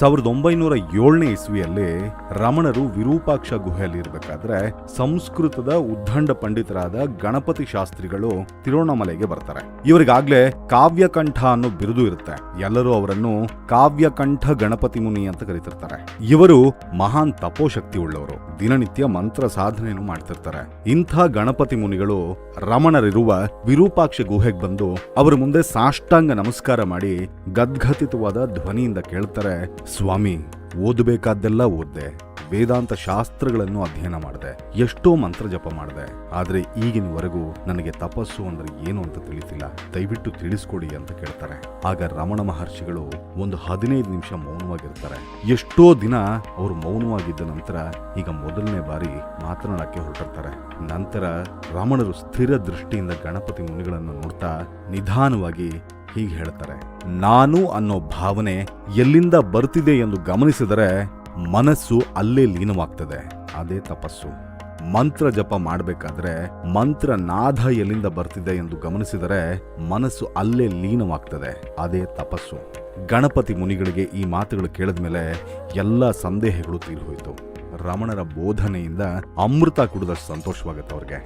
ಸಾವಿರದ ಒಂಬೈನೂರ ಏಳನೇ ಇಸ್ವಿಯಲ್ಲಿ ರಮಣರು ವಿರೂಪಾಕ್ಷ ಗುಹೆಯಲ್ಲಿ ಇರಬೇಕಾದ್ರೆ ಸಂಸ್ಕೃತದ ಉದ್ದಂಡ ಪಂಡಿತರಾದ ಗಣಪತಿ ಶಾಸ್ತ್ರಿಗಳು ತಿರುವಣ್ಣಾಮಲೆಗೆ ಬರ್ತಾರೆ. ಇವರಿಗಾಗ್ಲೇ ಕಾವ್ಯಕಂಠ ಅನ್ನೋ ಬಿರುದು ಇರುತ್ತೆ. ಎಲ್ಲರೂ ಅವರನ್ನು ಕಾವ್ಯಕಂಠ ಗಣಪತಿ ಮುನಿ ಅಂತ ಕರೀತಿರ್ತಾರೆ. ಇವರು ಮಹಾನ್ ತಪೋಶಕ್ತಿ ಉಳ್ಳವರು ದಿನನಿತ್ಯ ಮಂತ್ರ ಸಾಧನೆಯನ್ನು ಮಾಡ್ತಿರ್ತಾರೆ. ಇಂಥ ಗಣಪತಿ ಮುನಿಗಳು ರಮಣರಿರುವ ವಿರೂಪಾಕ್ಷ ಗುಹೆಗೆ ಬಂದು ಅವರ ಮುಂದೆ ಸಾಷ್ಟಾಂಗ ನಮಸ್ಕಾರ ಮಾಡಿ ಗದ್ಗತಿತವಾದ ಧ್ವನಿಯಿಂದ ಕೇಳ್ತಾರೆ. ಸ್ವಾಮಿ ಓದಬೇಕಾದ್ದೆಲ್ಲ ಓದ್ದೆ. ವೇದಾಂತ ಶಾಸ್ತ್ರಗಳನ್ನು ಅಧ್ಯಯನ ಮಾಡಿದೆ. ಎಷ್ಟೋ ಮಂತ್ರ ಜಪ ಮಾಡಿದೆ. ಆದ್ರೆ ಈಗಿನವರೆಗೂ ನನಗೆ ತಪಸ್ಸು ಅಂದ್ರೆ ಏನು ಅಂತ ತಿಳಿಸಿಲ್ಲ ದಯವಿಟ್ಟು ತಿಳಿಸ್ಕೊಡಿ ಅಂತ ಕೇಳ್ತಾರೆ. ಆಗ ರಮಣ ಮಹರ್ಷಿಗಳು ಒಂದು ಹದಿನೈದು ನಿಮಿಷ ಮೌನವಾಗಿರ್ತಾರೆ. ಎಷ್ಟೋ ದಿನ ಅವರು ಮೌನವಾಗಿದ್ದ ನಂತರ ಈಗ ಮೊದಲನೇ ಬಾರಿ ಮಾತನಾಡಕ್ಕೆ ಹೊರಟಿರ್ತಾರೆ. ನಂತರ ರಮಣರು ಸ್ಥಿರ ದೃಷ್ಟಿಯಿಂದ ಗಣಪತಿ ಮುನಿಗಳನ್ನು ನೋಡ್ತಾ ನಿಧಾನವಾಗಿ ಹೀಗೆ ಹೇಳ್ತಾರೆ. ನಾನು ಅನ್ನೋ ಭಾವನೆ ಎಲ್ಲಿಂದ ಬರ್ತಿದೆ ಎಂದು ಗಮನಿಸಿದರೆ ಮನಸ್ಸು ಅಲ್ಲೇ ಲೀನವಾಗ್ತದೆ. ಅದೇ ತಪಸ್ಸು. ಮಂತ್ರ ಜಪ ಮಾಡಬೇಕಾದ್ರೆ ಮಂತ್ರ ನಾದ ಎಲ್ಲಿಂದ ಬರ್ತಿದೆ ಎಂದು ಗಮನಿಸಿದರೆ ಮನಸ್ಸು ಅಲ್ಲೇ ಲೀನವಾಗ್ತದೆ. ಅದೇ ತಪಸ್ಸು. ಗಣಪತಿ ಮುನಿಗಳಿಗೆ ಈ ಮಾತುಗಳು ಕೇಳಿದ ಮೇಲೆ ಎಲ್ಲ ಸಂದೇಹಗಳು ತೀರಿಹೋಯ್ತು. ರಮಣರ ಬೋಧನೆಯಿಂದ ಅಮೃತ ಕುಡಿದಷ್ಟು ಸಂತೋಷವಾಗುತ್ತೆ ಅವ್ರಿಗೆ.